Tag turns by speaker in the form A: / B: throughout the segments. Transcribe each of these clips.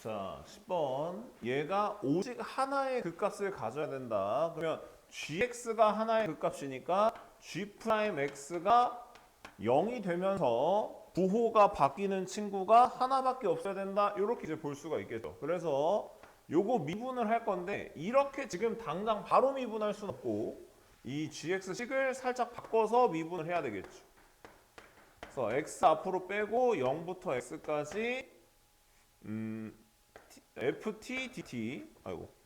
A: 자, 10번. 얘가 오직 하나의 극값을 가져야 된다. 그러면 gx가 하나의 극값이니까 g'x가 0이 되면서 부호가 바뀌는 친구가 하나밖에 없어야 된다. 이렇게 이제 볼 수가 있겠죠. 그래서 요거 미분을 할 건데 이렇게 지금 당장 바로 미분할 수는 없고 이 gx식을 살짝 바꿔서 미분을 해야 되겠죠. 그래서 x 앞으로 빼고 0부터 x까지 음, ft dt 아이고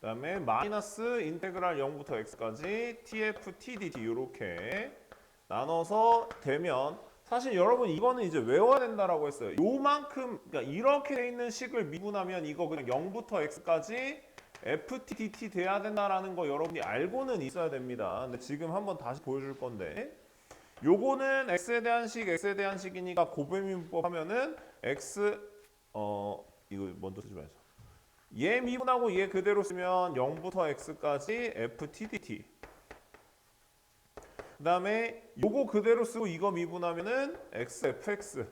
A: 그다음에 마이너스 인테그랄 0부터 x까지 tf t dt 이렇게 나눠서 되면 사실 여러분 이거는 이제 외워야 된다라고 했어요. 요만큼 그러니까 이렇게 돼 있는 식을 미분하면 이거 그냥 0부터 x까지 ft dt 돼야 된다라는 거 여러분이 알고는 있어야 됩니다. 근데 지금 한번 다시 보여줄 건데 요거는 x에 대한 식, x에 대한 식이니까 고배미분법 하면은 x 어 이거 먼저 쓰지 말자. 얘 미분하고 얘 그대로 쓰면 0부터 x까지 ftdt. 그다음에 요거 그대로 쓰고 이거 미분하면은 xfx.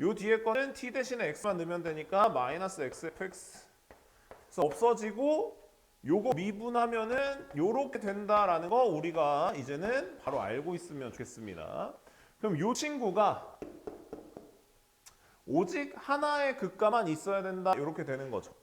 A: 요 뒤에 거는 t 대신에 x만 넣으면 되니까 마이너스 xfx. 그래서 없어지고 요거 미분하면은 요렇게 된다라는 거 우리가 이제는 바로 알고 있으면 좋겠습니다. 그럼 요 친구가 오직 하나의 극가만 있어야 된다. 이렇게 되는 거죠.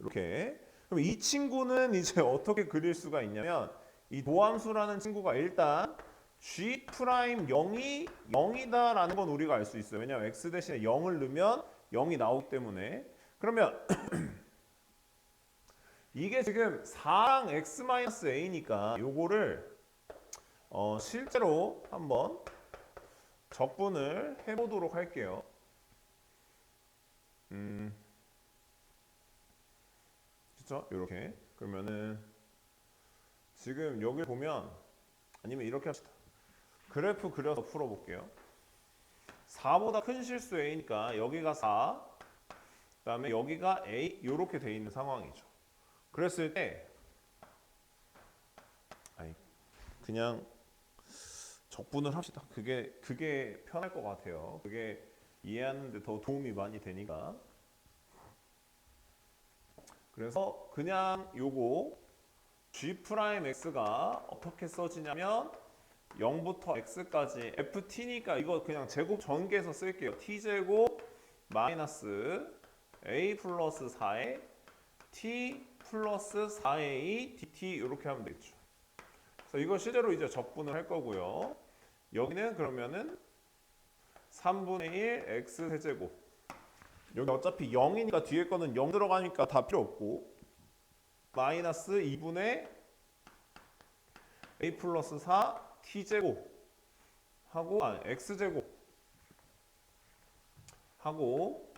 A: 이렇게. 그럼 이 친구는 이제 어떻게 그릴 수가 있냐면 이 도함수라는 친구가 일단 g 프라임 0이 0이다라는 건 우리가 알 수 있어요. 왜냐하면 x 대신에 0을 넣으면 0이 나오기 때문에. 그러면 이게 지금 4랑 x-a니까 요거를 어, 실제로 한번 적분을 해보도록 할게요. 음, 그쵸? 이렇게 그러면은 지금 여기 보면 아니면 이렇게 합시다. 그래프 그려서 풀어볼게요. 4보다 큰 실수 a니까 여기가 4, 그 다음에 여기가 a 이렇게 돼 있는 상황이죠. 그랬을 때 아니 그냥 적분을 합시다. 그게 그게 편할 것 같아요. 그게 이해하는데 더 도움이 많이 되니까. 그래서 그냥 요거 g 프라임 x가 어떻게 써지냐면 0부터 x까지 ft니까 이거 그냥 제곱 전개해서 쓸게요. t 제곱 마이너스 a 플러스 4에 t 플러스 4a dt 이렇게 하면 되겠죠. 그래서 이거 실제로 이제 적분을 할 거고요. 여기는 그러면은 3분의 1 x 세제곱. 여기 어차피 0이니까 뒤에 거는 0 들어가니까 다 필요 없고 마이너스 2분의 a 플러스 4 t 제곱 하고 아, x 제곱 하고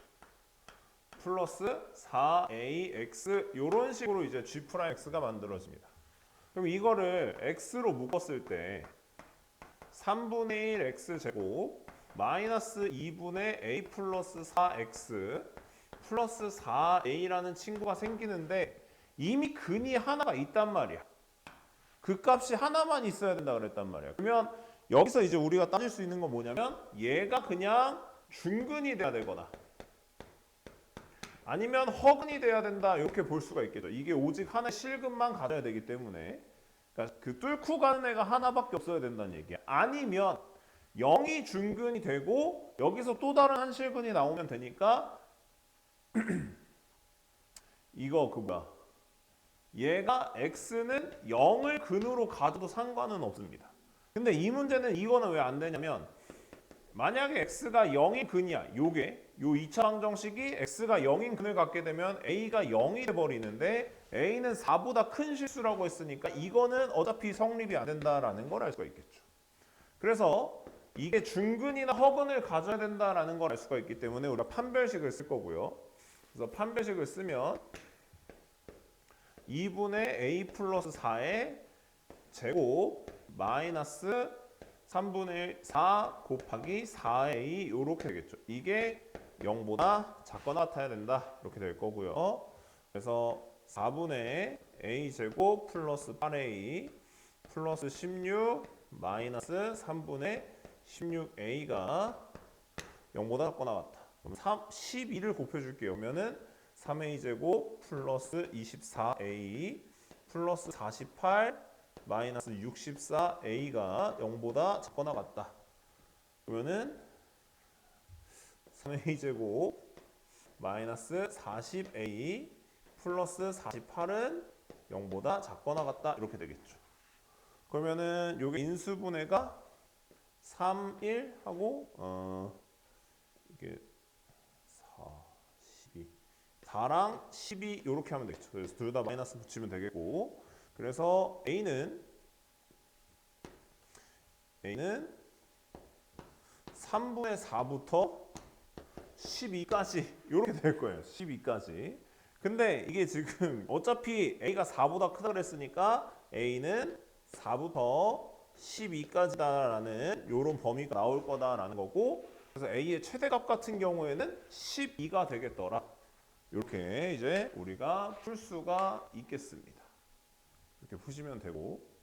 A: 플러스 4ax 이런 식으로 이제 g 프라임 x가 만들어집니다. 그럼 이거를 x로 묶었을 때 3분의 1 x 제곱 마이너스 2분의 a 플러스 4x 플러스 4a라는 친구가 생기는데 이미 근이 하나가 있단 말이야. 그 값이 하나만 있어야 된다 그랬단 말이야. 그러면 여기서 이제 우리가 따질 수 있는 건 뭐냐면 얘가 그냥 중근이 돼야 되거나 아니면 허근이 돼야 된다 이렇게 볼 수가 있겠죠. 이게 오직 하나의 실근만 가져야 되기 때문에 그러니까 그 뚫고 가는 애가 하나밖에 없어야 된다는 얘기야. 아니면 0이 중근이 되고 여기서 또 다른 한 실근이 나오면 되니까 이거 그 뭐야 얘가 x는 0을 근으로 가져도 상관은 없습니다. 근데 이 문제는 이거는 왜 안 되냐면 만약에 x가 0이 근이야. 요게 요 2차 방정식이 x가 0인 근을 갖게 되면 a가 0이 돼 버리는데 a는 4보다 큰 실수라고 했으니까 이거는 어차피 성립이 안 된다라는 걸 알 수가 있겠죠. 그래서 이게 중근이나 허근을 가져야 된다라는 걸 알 수가 있기 때문에 우리가 판별식을 쓸 거고요. 그래서 판별식을 쓰면 2분의 a 플러스 4의 제곱 마이너스 3분의 4 곱하기 4a 이렇게 되겠죠. 이게 0보다 작거나 같아야 된다. 이렇게 될 거고요. 그래서 4분의 a 제곱 플러스 8a 플러스 16 마이너스 3분의 16a가 0보다 작거나 같다. 그럼 3, 12를 곱해줄게요. 그러면은 3a 제곱 플러스 24a 플러스 48 마이너스 64a가 0보다 작거나 같다. 그러면은 3a 제곱 마이너스 40a 플러스 48은 0보다 작거나 같다 이렇게 되겠죠. 그러면은 요게 인수분해가 3, 1 하고 어 이게 4, 12 4랑 12 이렇게 하면 되겠죠. 그래서 둘 다 마이너스 붙이면 되겠고 그래서 a는 a는 3분의 4부터 12까지 이렇게 될 거예요. 12까지. 근데 이게 지금 어차피 a가 4보다 크다 그랬으니까 a는 4부터 12까지다라는 이런 범위가 나올 거다라는 거고 그래서 a의 최대값 같은 경우에는 12가 되겠더라. 이렇게 이제 우리가 풀 수가 있겠습니다. 이렇게 푸시면 되고